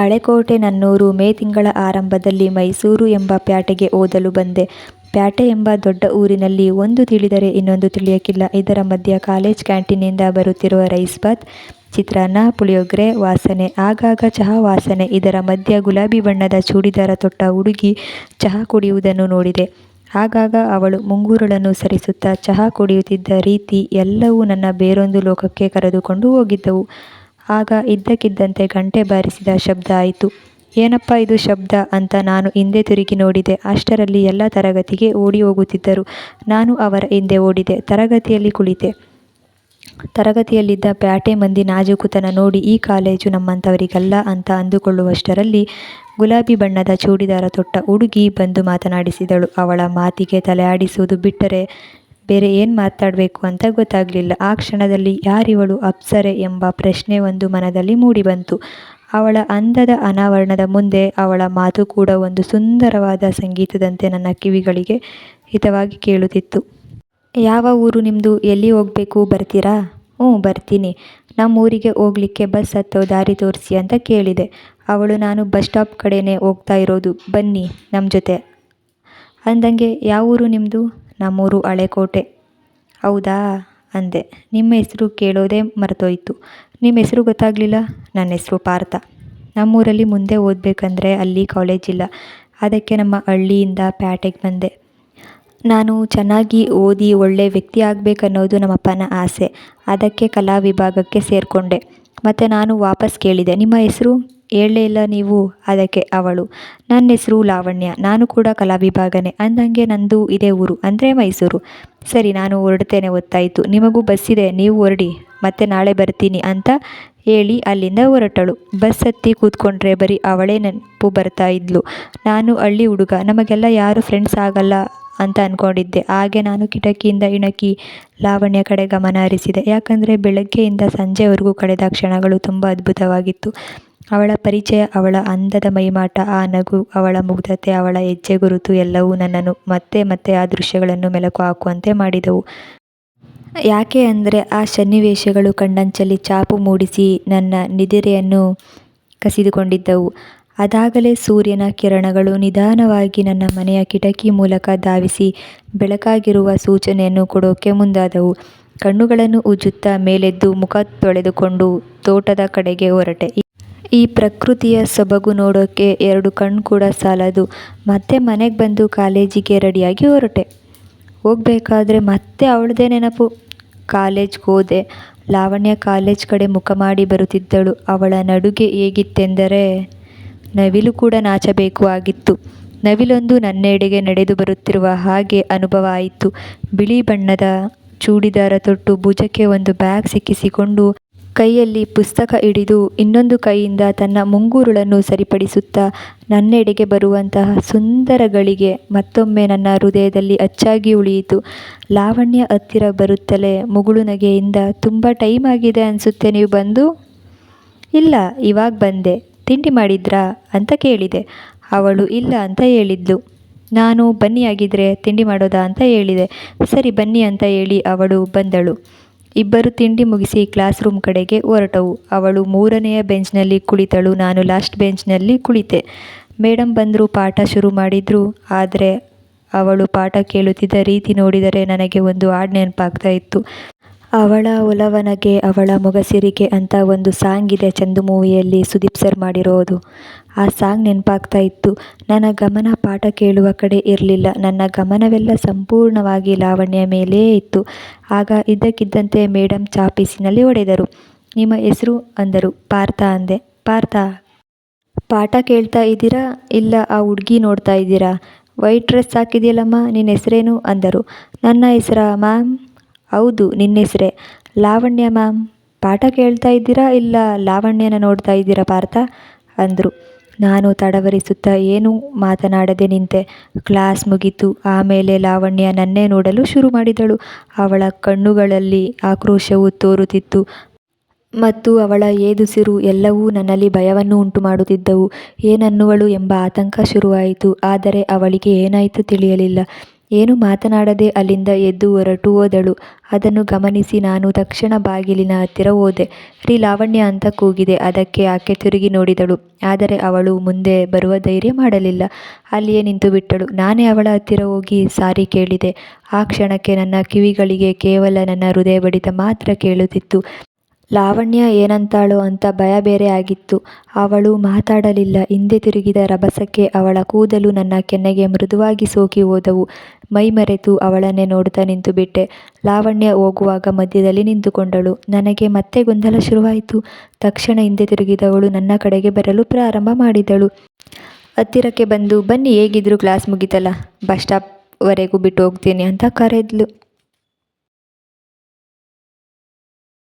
ಹಳೆಕೋಟೆ ನನ್ನೂರು ಮೇ ತಿಂಗಳ ಆರಂಭದಲ್ಲಿ ಮೈಸೂರು ಎಂಬ ಪ್ಯಾಟೆಗೆ ಓದಲು ಬಂದೆ. ಪ್ಯಾಟೆ ಎಂಬ ದೊಡ್ಡ ಊರಿನಲ್ಲಿ ಒಂದು ತಿಳಿದರೆ ಇನ್ನೊಂದು ತಿಳಿಯಕ್ಕಿಲ್ಲ. ಇದರ ಮಧ್ಯ ಕಾಲೇಜ್ ಕ್ಯಾಂಟೀನಿಂದ ಬರುತ್ತಿರುವ ರೈಸ್ ಬಾತ್, ಚಿತ್ರಾನ್ನ, ಪುಳಿಯೋಗ್ರೆ ವಾಸನೆ, ಆಗಾಗ ಚಹಾ ವಾಸನೆ, ಇದರ ಮಧ್ಯ ಗುಲಾಬಿ ಬಣ್ಣದ ಚೂಡಿದಾರ ತೊಟ್ಟ ಹುಡುಗಿ ಚಹಾ ಕುಡಿಯುವುದನ್ನು ನೋಡಿದೆ. ಆಗಾಗ ಅವಳು ಮುಂಗುರುಳನ್ನು ಸರಿಸುತ್ತಾ ಚಹಾ ಕುಡಿಯುತ್ತಿದ್ದ ರೀತಿ ಎಲ್ಲವೂ ನನ್ನ ಬೇರೊಂದು ಲೋಕಕ್ಕೆ ಕರೆದುಕೊಂಡು ಹೋಗಿದ್ದವು. ಆಗ ಇದ್ದಕ್ಕಿದ್ದಂತೆ ಗಂಟೆ ಬಾರಿಸಿದ ಶಬ್ದ ಆಯಿತು. ಏನಪ್ಪಾ ಇದು ಶಬ್ದ ಅಂತ ನಾನು ಹಿಂದೆ ತಿರುಗಿ ನೋಡಿದೆ. ಅಷ್ಟರಲ್ಲಿ ಎಲ್ಲ ತರಗತಿಗೆ ಓಡಿ ಹೋಗುತ್ತಿದ್ದರು. ನಾನು ಅವರ ಹಿಂದೆ ಓಡಿದೆ. ತರಗತಿಯಲ್ಲಿ ಕುಳಿತೆ. ತರಗತಿಯಲ್ಲಿದ್ದ ಪ್ಯಾಟೆ ಮಂದಿ ನಾಜೂಕುತನ ನೋಡಿ, ಈ ಕಾಲೇಜು ನಮ್ಮಂಥವರಿಗಲ್ಲ ಅಂತ ಅಂದುಕೊಳ್ಳುವಷ್ಟರಲ್ಲಿ ಗುಲಾಬಿ ಬಣ್ಣದ ಚೂಡಿದಾರ ತೊಟ್ಟ ಹುಡುಗಿ ಬಂದು ಮಾತನಾಡಿಸಿದಳು. ಅವಳ ಮಾತಿಗೆ ತಲೆಯಾಡಿಸುವುದು ಬಿಟ್ಟರೆ ಬೇರೆ ಏನು ಮಾತಾಡಬೇಕು ಅಂತ ಗೊತ್ತಾಗ್ಲಿಲ್ಲ. ಆ ಕ್ಷಣದಲ್ಲಿ ಯಾರಿವಳು ಅಪ್ಸರೆ ಎಂಬ ಪ್ರಶ್ನೆ ಒಂದು ಮನದಲ್ಲಿ ಮೂಡಿಬಂತು. ಅವಳ ಅಂದದ ಅನಾವರಣದ ಮುಂದೆ ಅವಳ ಮಾತು ಕೂಡ ಒಂದು ಸುಂದರವಾದ ಸಂಗೀತದಂತೆ ನನ್ನ ಕಿವಿಗಳಿಗೆ ಹಿತವಾಗಿ ಕೇಳುತ್ತಿತ್ತು. ಯಾವ ಊರು ನಿಮ್ಮದು ಎಲ್ಲಿ ಹೋಗಬೇಕು ಬರ್ತೀರಾ? ಹ್ಞೂ, ಬರ್ತೀನಿ. ನಮ್ಮೂರಿಗೆ ಹೋಗ್ಲಿಕ್ಕೆ ಬಸ್ ಹತ್ತೋ ದಾರಿ ತೋರಿಸಿ ಅಂತ ಕೇಳಿದೆ. ಅವಳು, ನಾನು ಬಸ್ ಸ್ಟಾಪ್ ಕಡೆನೇ ಹೋಗ್ತಾ ಇರೋದು ಬನ್ನಿ ನಮ್ಮ ಜೊತೆ ಅಂದಂಗೆ, ಯಾವ ಊರು ನಿಮ್ದು? ನಮ್ಮೂರು ಹಳೆಕೋಟೆ. ಹೌದಾ ಅಂದೆ. ನಿಮ್ಮ ಹೆಸ್ರು ಕೇಳೋದೇ ಮರೆತೋಯ್ತು ನಿಮ್ಮ ಹೆಸ್ರು ನನ್ನ ಹೆಸರು ಪಾರ್ಥ. ನಮ್ಮೂರಲ್ಲಿ ಮುಂದೆ ಓದಬೇಕಂದ್ರೆ ಅಲ್ಲಿ ಕಾಲೇಜ್ ಇಲ್ಲ ಅದಕ್ಕೆ ನಮ್ಮ ಹಳ್ಳಿಯಿಂದ ಪ್ಯಾಟೆಗೆ ಬಂದೆ. ನಾನು ಚೆನ್ನಾಗಿ ಓದಿ ಒಳ್ಳೆ ವ್ಯಕ್ತಿ ಆಗಬೇಕನ್ನೋದು ನಮ್ಮಪ್ಪನ ಆಸೆ. ಅದಕ್ಕೆ ಕಲಾ ವಿಭಾಗಕ್ಕೆ ಸೇರಿಕೊಂಡೆ ಮತ್ತು ನಾನು ವಾಪಸ್ ಕೇಳಿದೆ ನಿಮ್ಮ ಹೆಸ್ರು? ಹೇಳ್ಲೇ ಇಲ್ಲ ನೀವು ಅದಕ್ಕೆ ಅವಳು, ನನ್ನ ಹೆಸರು ಲಾವಣ್ಯ. ನಾನು ಕೂಡ ಕಲಾ ವಿಭಾಗನೇ. ಅಂದಂಗೆ ನಂದು ಇದೇ ಊರು. ಅಂದರೆ ಮೈಸೂರು. ಸರಿ, ನಾನು ಹೊರಡ್ತೇನೆ, ಗೊತ್ತಾಯಿತು ನಿಮಗೂ ಬಸ್ಸಿದೆ ನೀವು ಹೊರಡಿ ಮತ್ತೆ ನಾಳೆ ಬರ್ತೀನಿ ಅಂತ ಹೇಳಿ ಅಲ್ಲಿಂದ ಹೊರಟಳು. ಬಸ್ ಹತ್ತಿ ಕೂತ್ಕೊಂಡ್ರೆ ಬರೀ ಅವಳೇ ನೆನಪು ಬರ್ತಾ ಇದ್ಲು. ನಾನು ಹಳ್ಳಿ ಹುಡುಗ. ನಮಗೆಲ್ಲ ಯಾರು ಫ್ರೆಂಡ್ಸ್ ಆಗಲ್ಲ ಅಂತ ಅಂದ್ಕೊಂಡಿದ್ದೆ ಹಾಗೆ ನಾನು ಕಿಟಕಿಯಿಂದ ಇಣಕಿ ಲಾವಣ್ಯ ಕಡೆ ಗಮನ ಹರಿಸಿದೆ. ಯಾಕಂದರೆ ಬೆಳಗ್ಗೆಯಿಂದ ಸಂಜೆವರೆಗೂ ಕಳೆದ ಕ್ಷಣಗಳು ತುಂಬ ಅದ್ಭುತವಾಗಿತ್ತು. ಅವಳ ಪರಿಚಯ, ಅವಳ ಅಂದದ ಮೈಮಾಟ, ಆ ನಗು, ಅವಳ ಮುಗ್ಧತೆ, ಅವಳ ಹೆಜ್ಜೆಗುರುತು ಎಲ್ಲವೂ ನನ್ನನ್ನು ಮತ್ತೆ ಮತ್ತೆ ಆ ದೃಶ್ಯಗಳನ್ನು ಮೆಲುಕು ಹಾಕುವಂತೆ ಮಾಡಿದವು. ಯಾಕೆ ಅಂದರೆ ಆ ಸನ್ನಿವೇಶಗಳು ಕಣ್ಣಂಚಲ್ಲಿ ಛಾಪು ಮೂಡಿಸಿ ನನ್ನ ನಿದಿರೆಯನ್ನು ಕಸಿದುಕೊಂಡಿದ್ದವು. ಅದಾಗಲೇ ಸೂರ್ಯನ ಕಿರಣಗಳು ನಿಧಾನವಾಗಿ ನನ್ನ ಮನೆಯ ಕಿಟಕಿ ಮೂಲಕ ಧಾವಿಸಿ ಬೆಳಕಾಗಿರುವ ಸೂಚನೆಯನ್ನು ಕೊಡೋಕೆ ಮುಂದಾದವು. ಕಣ್ಣುಗಳನ್ನು ಉಜ್ಜುತ್ತಾ ಮೇಲೆದ್ದು ಮುಖ ತೊಳೆದುಕೊಂಡು ತೋಟದ ಕಡೆಗೆ ಹೊರಟೆ. ಈ ಪ್ರಕೃತಿಯ ಸೊಬಗು ನೋಡೋಕ್ಕೆ ಎರಡು ಕಣ್ಣು ಕೂಡ ಸಾಲದು. ಮತ್ತೆ ಮನೆಗೆ ಬಂದು ಕಾಲೇಜಿಗೆ ರೆಡಿಯಾಗಿ ಹೊರಟೆ. ಹೋಗಬೇಕಾದ್ರೆ ಮತ್ತೆ ಅವಳದೇ ನೆನಪು. ಕಾಲೇಜ್ಗೆ ಹೋದೆ. ಲಾವಣ್ಯ ಕಾಲೇಜ್ ಕಡೆ ಮುಖ ಮಾಡಿ ಬರುತ್ತಿದ್ದಳು. ಅವಳ ನಡುಗೆ ಹೇಗಿತ್ತೆಂದರೆ ನವಿಲು ಕೂಡ ನಾಚಬೇಕು ಆಗಿತ್ತು. ನವಿಲೊಂದು ನನ್ನೆಡೆಗೆ ನಡೆದು ಬರುತ್ತಿರುವ ಹಾಗೆ ಅನುಭವ ಆಯಿತು. ಬಿಳಿ ಬಣ್ಣದ ಚೂಡಿದಾರ ತೊಟ್ಟು, ಭುಜಕ್ಕೆ ಒಂದು ಬ್ಯಾಗ್ ಸಿಕ್ಕಿಸಿಕೊಂಡು, ಕೈಯಲ್ಲಿ ಪುಸ್ತಕ ಹಿಡಿದು ಇನ್ನೊಂದು ಕೈಯಿಂದ ತನ್ನ ಮುಂಗುರುಳನ್ನು ಸರಿಪಡಿಸುತ್ತಾ ನನ್ನೆಡೆಗೆ ಬರುವಂತಹ ಸುಂದರ ಗಳಿಗೆ ಮತ್ತೊಮ್ಮೆ ನನ್ನ ಹೃದಯದಲ್ಲಿ ಅಚ್ಚಾಗಿ ಉಳಿಯಿತು. ಲಾವಣ್ಯ ಹತ್ತಿರ ಬರುತ್ತಲೇ ಮುಗುಳು ನಗೆಯಿಂದ, ತುಂಬ ಟೈಮ್ ಆಗಿದೆ ಅನಿಸುತ್ತೆ, ನೀವು ಬಂದು? ಇಲ್ಲ, ಇವಾಗ ಬಂದೆ. ತಿಂಡಿ ಮಾಡಿದ್ರಾ? ಅಂತ ಕೇಳಿದೆ. ಅವಳು ಇಲ್ಲ ಅಂತ ಹೇಳಿದ್ಲು. ನಾನು ಬನ್ನಿ ಆಗಿದ್ರೆ ತಿಂಡಿ ಮಾಡೋದಾ ಅಂತ ಹೇಳಿದೆ. ಸರಿ, ಬನ್ನಿ ಅಂತ ಹೇಳಿ ಅವಳು ಬಂದಳು. ಇಬ್ಬರೂ ತಿಂಡಿ ಮುಗಿಸಿ ಕ್ಲಾಸ್ ರೂಮ್ ಕಡೆಗೆ ಹೊರಟವು. ಅವಳು ಮೂರನೆಯ ಬೆಂಚ್ನಲ್ಲಿ ಕುಳಿತಳು. ನಾನು ಲಾಸ್ಟ್ ಬೆಂಚ್ನಲ್ಲಿ ಕುಳಿತೆ. ಮೇಡಂ ಬಂದರು, ಪಾಠ ಶುರು ಮಾಡಿದ್ರು. ಆದರೆ ಅವಳು ಪಾಠ ಕೇಳುತ್ತಿದ್ದ ರೀತಿ ನೋಡಿದರೆ ನನಗೆ ಒಂದು ಹಾಡ್ ನೆನಪಾಗ್ತಾ ಇತ್ತು. ಅವಳ ಒಲವನಗೆ, ಅವಳ ಮೊಗಸಿರಿಗೆ ಅಂತ ಒಂದು ಸಾಂಗ್ ಇದೆ ಚಂದು ಮೂವಿಯಲ್ಲಿ ಸುದೀಪ್ ಸರ್ ಮಾಡಿರೋದು. ಆ ಸಾಂಗ್ ನೆನಪಾಗ್ತಾ ಇತ್ತು. ನನ್ನ ಗಮನ ಪಾಠ ಕೇಳುವ ಕಡೆ ಇರಲಿಲ್ಲ ನನ್ನ ಗಮನವೆಲ್ಲ ಸಂಪೂರ್ಣವಾಗಿ ಲಾವಣ್ಯ ಮೇಲೇ ಇತ್ತು. ಆಗ ಇದ್ದಕ್ಕಿದ್ದಂತೆ ಮೇಡಂ ಚಾಪೀಸಿನಲ್ಲಿ ಹೊಡೆದರು. ನಿಮ್ಮ ಹೆಸರು ಅಂದರು. ಪಾರ್ಥ ಅಂದೆ. ಪಾರ್ಥ? ಪಾಠ ಕೇಳ್ತಾ ಇದ್ದೀರಾ ಇಲ್ಲ, ಆ ಹುಡುಗಿ ನೋಡ್ತಾ ಇದ್ದೀರಾ ವೈಟ್ ಡ್ರೆಸ್ ಹಾಕಿದೆಯಲ್ಲಮ್ಮ ನಿನ್ನ ಹೆಸರೇನು ಅಂದರು. ನನ್ನ ಹೆಸರಾ, ಮ್ಯಾಮ್? ಹೌದು ನಿನ್ನೆಸ್ರೇ ಲಾವಣ್ಯ ಮ್ಯಾಮ್. ಪಾಠ ಕೇಳ್ತಾ ಇದ್ದೀರಾ ಇಲ್ಲ ಲಾವಣ್ಯನ ನೋಡ್ತಾ ಇದ್ದೀರಾ ಪಾರ್ಥ? ಅಂದರು ನಾನು ತಡವರಿಸುತ್ತಾ ಏನೂ ಮಾತನಾಡದೆ ನಿಂತೆ. ಕ್ಲಾಸ್ ಮುಗಿತು, ಆಮೇಲೆ ಲಾವಣ್ಯ ನನ್ನೇ ನೋಡಲು ಶುರು ಮಾಡಿದಳು. ಅವಳ ಕಣ್ಣುಗಳಲ್ಲಿ ಆಕ್ರೋಶವು ತೋರುತ್ತಿತ್ತು. ಮತ್ತು ಅವಳ ಏದುಸಿರು ಎಲ್ಲವೂ ನನ್ನಲ್ಲಿ ಭಯವನ್ನು ಉಂಟು ಮಾಡುತ್ತಿದ್ದವು ಏನನ್ನುವಳು ಎಂಬ ಆತಂಕ ಶುರುವಾಯಿತು. ಆದರೆ ಅವಳಿಗೆ ಏನಾಯಿತು ತಿಳಿಯಲಿಲ್ಲ. ಏನು ಮಾತನಾಡದೆ ಅಲ್ಲಿಂದ ಎದ್ದು ಹೊರಟು ಹೋದಳು ಅದನ್ನು ಗಮನಿಸಿ ನಾನು ತಕ್ಷಣ ಬಾಗಿಲಿನ ಹತ್ತಿರ ಹೋದೆ. ರೀ ಲಾವಣ್ಯ ಅಂತ ಕೂಗಿದೆ. ಅದಕ್ಕೆ ಆಕೆ ತಿರುಗಿ ನೋಡಿದಳು. ಆದರೆ ಅವಳು ಮುಂದೆ ಬರುವ ಧೈರ್ಯ ಮಾಡಲಿಲ್ಲ. ಅಲ್ಲಿಯೇ ನಿಂತು ಬಿಟ್ಟಳು ನಾನೇ ಅವಳ ಹತ್ತಿರ ಹೋಗಿ ಸಾರಿ ಕೇಳಿದೆ. ಆ ಕ್ಷಣಕ್ಕೆ ನನ್ನ ಕಿವಿಗಳಿಗೆ ಕೇವಲ ನನ್ನ ಹೃದಯ ಬಡಿತ ಮಾತ್ರ ಕೇಳುತ್ತಿತ್ತು. ಲಾವಣ್ಯ ಏನಂತಾಳೋ ಅಂತ ಭಯ ಬೇರೆ ಆಗಿತ್ತು. ಅವಳು ಮಾತಾಡಲಿಲ್ಲ. ಹಿಂದೆ ತಿರುಗಿದ ರಭಸಕ್ಕೆ ಅವಳ ಕೂದಲು ನನ್ನ ಕೆನ್ನೆಗೆ ಮೃದುವಾಗಿ ಸೋಕಿ ಹೋದವು. ಮೈ ಮರೆತು ಅವಳನ್ನೇ ನೋಡುತ್ತಾ ನಿಂತು ಬಿಟ್ಟೆ. ಲಾವಣ್ಯ ಹೋಗುವಾಗ ಮಧ್ಯದಲ್ಲಿ ನಿಂತುಕೊಂಡಳು. ನನಗೆ ಮತ್ತೆ ಗೊಂದಲ ಶುರುವಾಯಿತು. ತಕ್ಷಣ ಹಿಂದೆ ತಿರುಗಿದವಳು ನನ್ನ ಕಡೆಗೆ ಬರಲು ಪ್ರಾರಂಭ ಮಾಡಿದಳು. ಹತ್ತಿರಕ್ಕೆ ಬಂದು, ಬನ್ನಿ, ಹೇಗಿದ್ರು ಕ್ಲಾಸ್ ಮುಗಿತಲ್ಲ? ಬಸ್ ಸ್ಟಾಪ್ವರೆಗೂ ಬಿಟ್ಟು ಹೋಗ್ತೀನಿ ಅಂತ ಕರೆದ್ಲು.